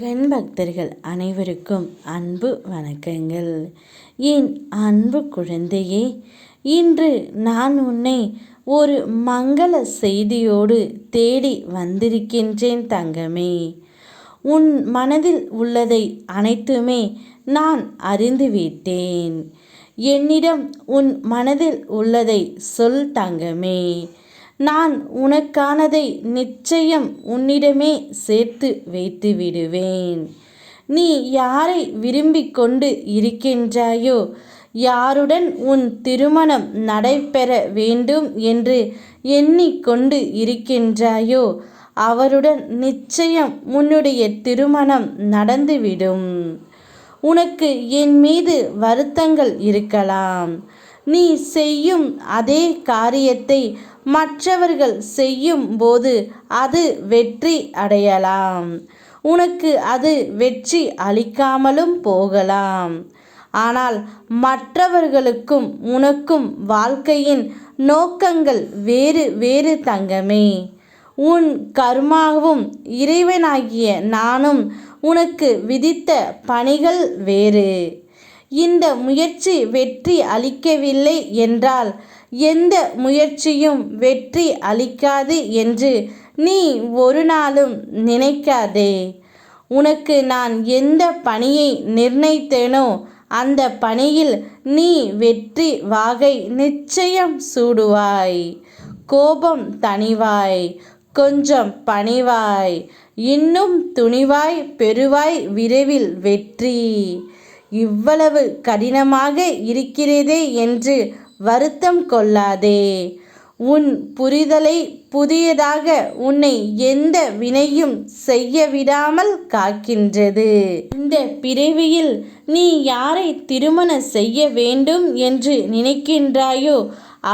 பெண் பக்தர்கள் அனைவருக்கும் அன்பு வணக்கங்கள். என் அன்பு குழந்தையே இன்று நான் உன்னை ஒரு மங்கள செய்தியோடு தேடி வந்திருக்கின்றேன் தங்கமே. உன் மனதில் உள்ளதை அனைத்துமே நான் அறிந்துவிட்டேன் என்னிடம் உன் மனதில் உள்ளதை சொல் தங்கமே. நான் உனக்கானதை நிச்சயம் உன்னிடமே சேர்த்து வைத்து விடுவேன். நீ யாரை விரும்பிக் கொண்டு இருக்கின்றாயோ யாருடன் உன் திருமணம் நடைபெற வேண்டும் என்று எண்ணிக்கொண்டு இருக்கின்றாயோ அவருடன் நிச்சயம் உன்னுடைய திருமணம் நடந்துவிடும். உனக்கு என் மீது வருத்தங்கள் இருக்கலாம். நீ செய்யும் அதே காரியத்தை மற்றவர்கள் செய்யும் போது அது வெற்றி அடையலாம். உனக்கு அது வெற்றி அளிக்காமலும் போகலாம். ஆனால் மற்றவர்களுக்கும் உனக்கும் வாழ்க்கையின் நோக்கங்கள் வேறு வேறு தங்கமே. உன் கர்மாவும் இறைவனாகிய நானும் உனக்கு விதித்த பணிகள் வேறு. இந்த முயற்சி வெற்றி அளிக்கவில்லை என்றால் எந்த முயற்சியும் வெற்றி அளிக்காது என்று நீ ஒரு நாளும் நினைக்காதே. உனக்கு நான் எந்த பணியை நிர்ணயித்தேனோ அந்த பணியில் நீ வெற்றி வாகை நிச்சயம் சூடுவாய். கோபம் தணிவாய் கொஞ்சம் பணிவாய் இன்னும் துணிவாய் பெறுவாய் விரைவில் வெற்றி. இவ்வளவு கடினமாக இருக்கிறதே என்று வருத்தம் கொள்ளாதே. உன் புரிதலை புதியதாக உன்னை எந்த வினையும் செய்ய விடாமல் காக்கின்றது. இந்த பிறவியில் நீ யாரை திருமணம் செய்ய வேண்டும் என்று நினைக்கின்றாயோ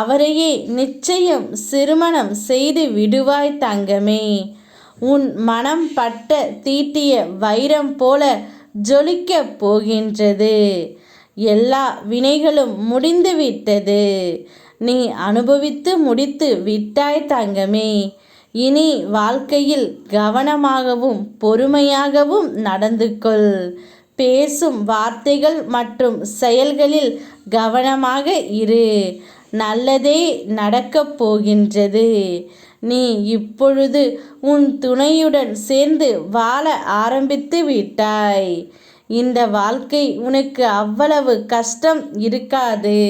அவரையே நிச்சயம் திருமணம் செய்து விடுவாய் தங்கமே. உன் மனம் பட்ட தீட்டிய வைரம் போல ஜொலிக்கப் போகின்றது. எல்லா வினைகளும் முடிந்துவிட்டது நீ அனுபவித்து முடித்து விட்டாய் தங்கமே. இனி வாழ்க்கையில் கவனமாகவும் பொறுமையாகவும் நடந்து கொள் பேசும் வார்த்தைகள் மற்றும் செயல்களில் கவனமாக இரு. நல்லதே நடக்கப் போகின்றது. நீ இப்பொழுது உன் துணையுடன் சேர்ந்து வாழ ஆரம்பித்து விட்டாய். இந்த வாழ்க்கை உனக்கு அவ்வளவு கஷ்டம் இருக்காது.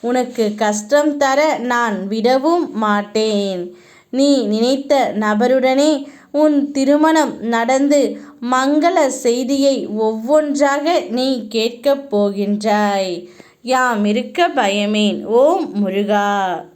உனக்கு கஷ்டம் தர நான் விடவும் மாட்டேன். நீ நினைத்த நபருடனே உன் திருமணம் நடந்து மங்கள செய்தியை ஒவ்வொன்றாக நீ கேட்கப் போகின்றாய். யாம் இருக்க பயமேன் ஓம் முருகா.